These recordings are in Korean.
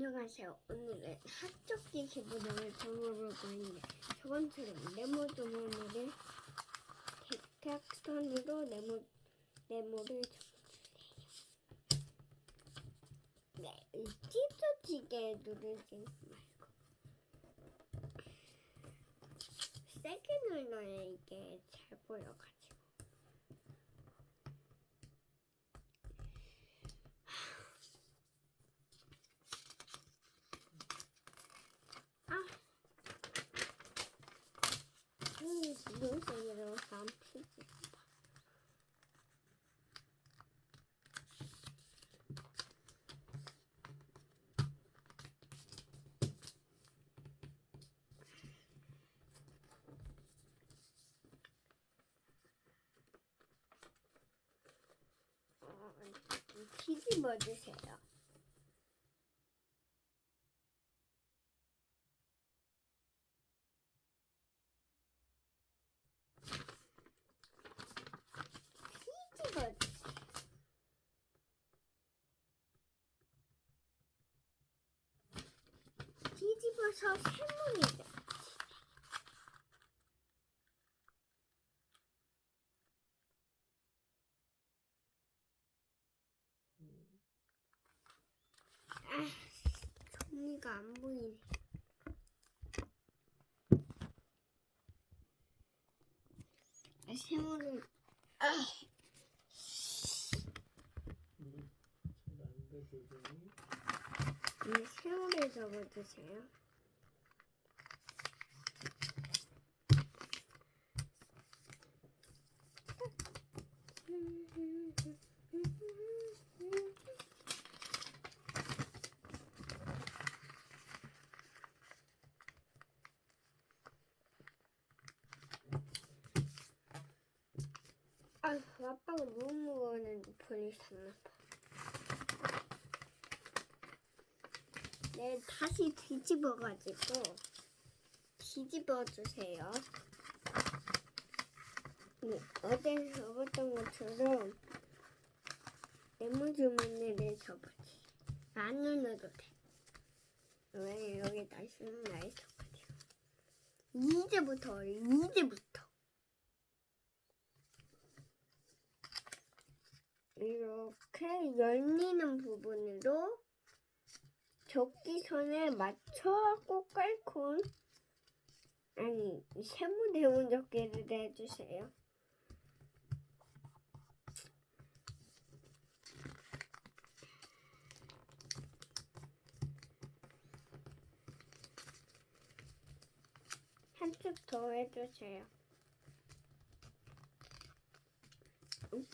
안녕하세요. 오늘은 학적기 기부동을 정보를 보이는데 저번처럼 네모 주머니를 대각선으로 네모 네모를 접어주세요. 네, 찢어지게 누르지 말고 세게 눌러야 이게 잘 보여가지고. 아. 음, 눈색으로 안 피지. 어, 뒤집어 주세요. 뒤집어 주세요. 뒤집어서 세모를 내. 아, 종이가 안 보이네. 아, 세모를 아, 음, 이 세모를 적어주세요. 아, 아빠가 너무 무거웠는데 볼일 샀나 봐. 네, 다시 뒤집어가지고 뒤집어 주세요. 네, 어제 접었던 것처럼 네모 주머니를 접어주세요. 안 눌러도 돼. 왜 여기 날씨는 나 있어가지고. 이제부터, 이제부터. 이렇게 열리는 부분으로 적기선에 맞춰 꼭 깔고 아니 세모 대문 적기를 해주세요. 한쪽 더 해주세요. 응?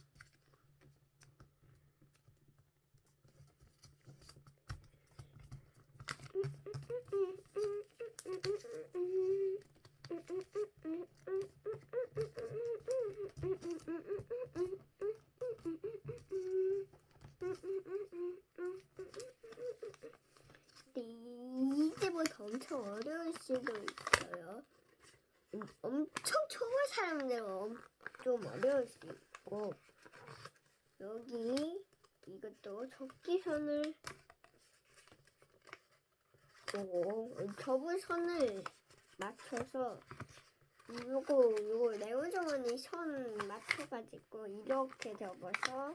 이제부터 엄청 어려울 수도 있어요. 음, 엄청 초보 사람들은 엄- 좀 어려울 수 있고 여기 이것도 적기선을 보고 접을 맞춰서 요거 요거 레오정원이 선 맞춰가지고 이렇게 접어서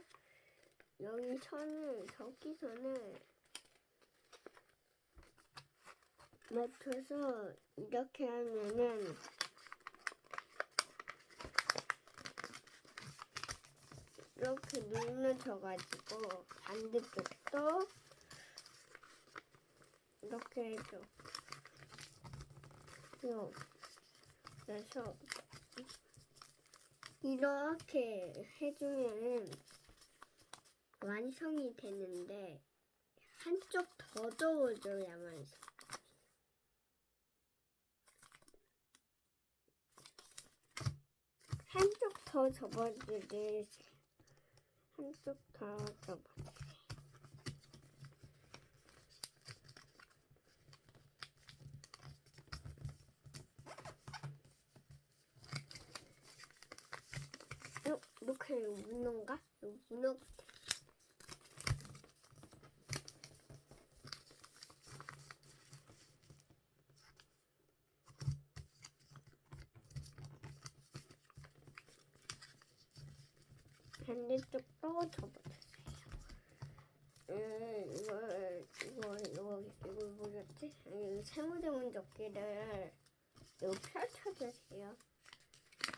여기 선을 적기선을 맞춰서 이렇게 하면은 이렇게 눌러져가지고 반대쪽도 이렇게 해줘. 요. 그래서 이렇게 해주면은 완성이 되는데 한쪽 더 접어줘야만 한쪽 더 접어주지 한쪽 더 접어주세요. 어, 이렇게 문어인가? 이거 문어 같아. 반대쪽도 접어주세요. 음, 이걸 이거 이거 뭐였지? 이 세모대문 접기를 펼쳐주세요.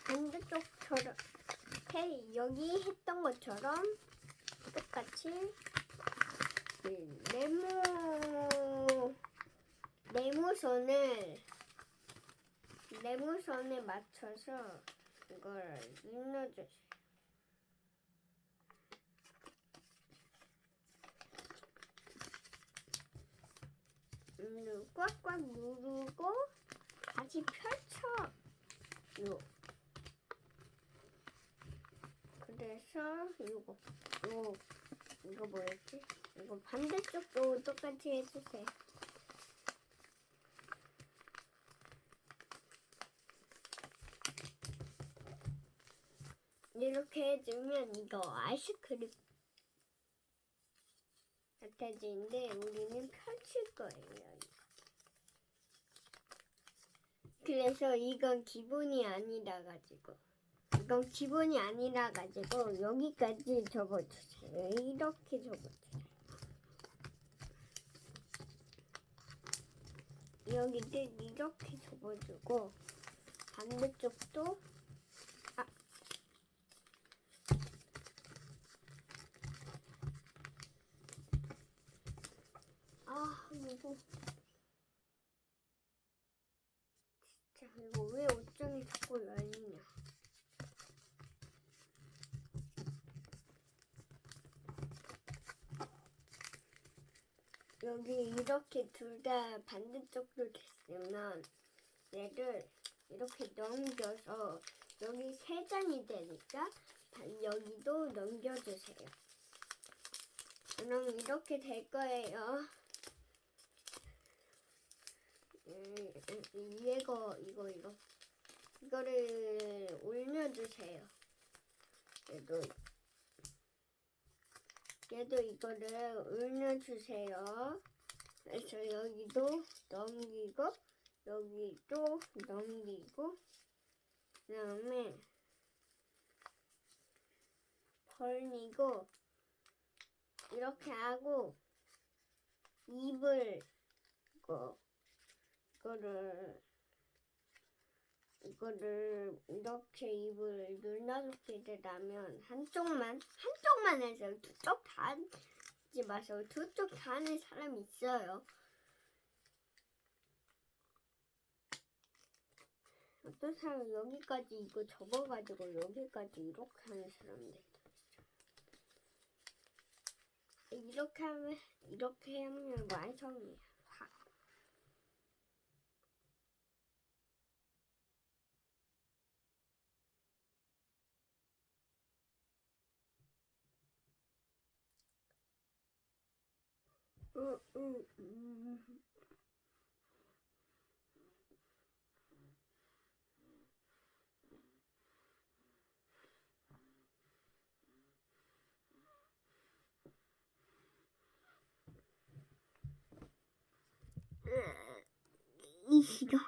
반대쪽처럼 해 여기 했던 것처럼 똑같이 이 네모 네모선을 네모선에 맞춰서 이걸 눌러주세요. 음, 꽉꽉 누르고 다시 펼쳐. 요. 그래서 이거 요 이거 뭐였지? 이거 반대쪽도 똑같이 해주세요. 이렇게 해주면 이거 아이스크림 같아지는데 우리는 펼칠 거예요. 그래서 이건 기본이 아니라 가지고 이건 기본이 아니라 가지고 여기까지 접어주세요. 이렇게 접어주세요. 여기를 이렇게 접어주고 반대쪽도 아 아, 진짜 이거 왜 옷장이 자꾸 열리냐? 여기 이렇게 둘 다 반대쪽도 됐으면 얘를 이렇게 넘겨서 여기 세 장이 되니까 반- 여기도 넘겨주세요. 그럼 이렇게 될 거예요. 음, 음, 이거 이거 이거 이거를 올려주세요. 얘도 얘도 이거를 올려주세요. 그래서 여기도 넘기고 여기도 넘기고 그 다음에 벌리고 이렇게 하고 입을 이거 이거를 이거를 이렇게 입을 눌러놓게 되면 한쪽만 한쪽만 해서 두쪽 다 하지 마세요. 두쪽 다 하는 사람 있어요. 어떤 사람 여기까지 이거 접어가지고 여기까지 이렇게 하는 사람들 있어요. 이렇게 하면 이렇게 하면 완성이야. 확. 응, 응, 음. 이 시간